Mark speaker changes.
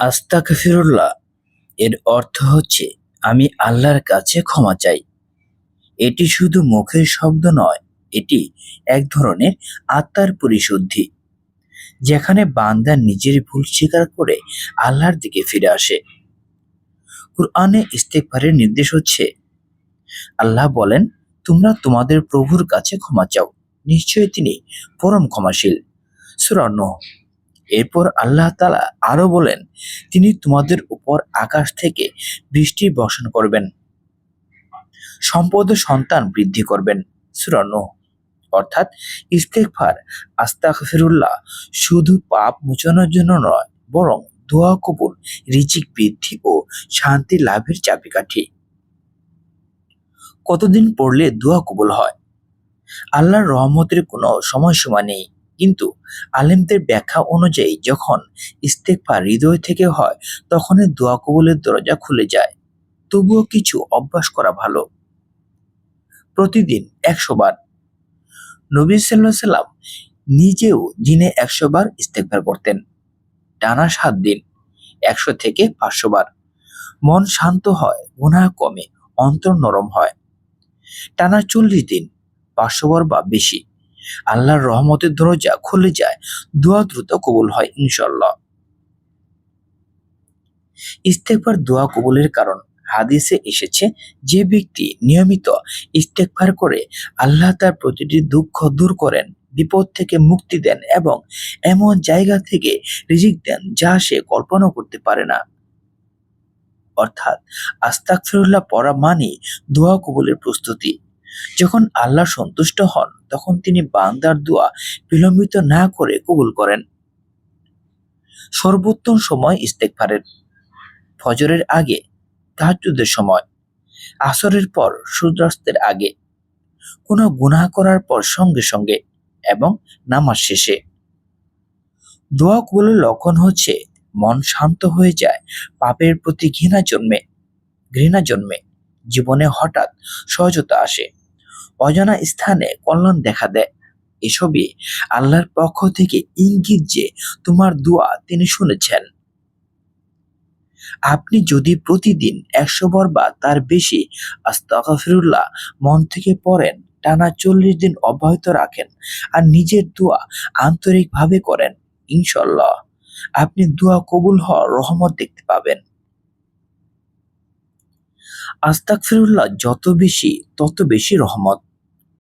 Speaker 1: আস্তাগফিরুল্লাহ, এর অর্থ হচ্ছে, আমি আল্লাহর কাছে ক্ষমা চাই। এটি শুধু মুখের শব্দ নয়, এটি এক ধরনের আত্মার পরিশুদ্ধি, যেখানে বান্দা নিজের ভুল স্বীকার করে আল্লাহর দিকে ফিরে আসে। কুরআনে ইস্তেকবারের নির্দেশ হচ্ছে, আল্লাহ বলেন, তোমরা তোমাদের প্রভুর কাছে ক্ষমা চাও। নিশ্চয়ই তিনি পরম ক্ষমাশীল। সূরা নূহ। এরপর আল্লাহ তালা আরও বলেন, তিনি তোমাদের উপর আকাশ থেকে বৃষ্টি বর্ষণ করবেন, সম্পদ সন্তান বৃদ্ধি করবেন। সূরা নূহ। অর্থাৎ ইস্তেগফার, আস্তাগফিরুল্লাহ শুধু পাপ মোচনের জন্য নয়, বরং দোয়া, কবুল রিচিক বৃদ্ধি ও শান্তি লাভের চাবিকাঠি। কতদিন পড়লে দোয়া কবুল হয়? আল্লাহর রহমতের কোনো সময়সীমা নেই। কিন্তু আলেমদের ব্যাখ্যা অনুযায়ী যখন ইস্তেকফার হৃদয় থেকে হয়, তখনই দোয়া কবুলের দরজা খুলে যায়। তবুও কিছু অভ্যাস করা ভালো। প্রতিদিন একশো বার। নবী সাল্লাহ সাল্লাম নিজেও দিনে একশো বার ইস্তেকবার করতেন। টানা সাত দিন, একশো থেকে পাঁচশো বার। মন শান্ত হয়, গুনাহ কমে, অন্তর নরম হয়। টানা চল্লিশ দিন, পাঁচশো বার বা বেশি। আল্লাহর রহমতের দরজা খুলে যায়, দোয়া দ্রুত কবুল হয় ইনশাল্লাহ ইস্তেকবার দোয়া কবুলের কারণ হাদিসে এসেছে, যে ব্যক্তি নিয়মিত ইস্তেকবার করে আল্লাহ তার প্রতিটি দুঃখ দূর করেন, বিপদ থেকে মুক্তি দেন এবং এমন জায়গা থেকে রিজিক দেন যা সে কল্পনা করতে পারে না। অর্থাৎ আস্তাকফিরুল্লাহ পড়া মানে দোয়া কবুলের প্রস্তুতি। যখন আল্লাহ সন্তুষ্ট হন, তখন তিনি বান্দার দোয়া বিলম্বিত না করে কবুল করেন। সর্বোত্তম সময় ইস্তেকফারের ফজরের আগে, তাহাজ্জুদের সময়, আসরের পর সূর্যাস্তের আগে। কোনো গুনাহ করার পর সঙ্গে সঙ্গে এবং নামাজ শেষে। দোয়া কবুলের লক্ষণ হচ্ছে, মন শান্ত হয়ে যায়, পাপের প্রতি ঘৃণা জন্মে ঘৃণা জন্মে, জীবনে হঠাৎ সহজতা আসে। অজানা স্থানে কল্যাণ দেখা দেয়। এসবই আল্লাহর পক্ষ থেকে ইঙ্গিত যে তোমার দোয়া তিনি শুনেছেন। আপনি যদি প্রতিদিন একশো বার বা তার বেশি আস্তাগফিরুল্লাহ মন থেকে পড়েন, টানা চল্লিশ দিন অব্যাহত রাখেন আর নিজের দোয়া আন্তরিকভাবে করেন ইনশাল্লাহ আপনি দোয়া কবুল হওয়ার রহমত দেখতে পাবেন। আস্তাগফিরুল্লাহ যত বেশি তত বেশি রহমত।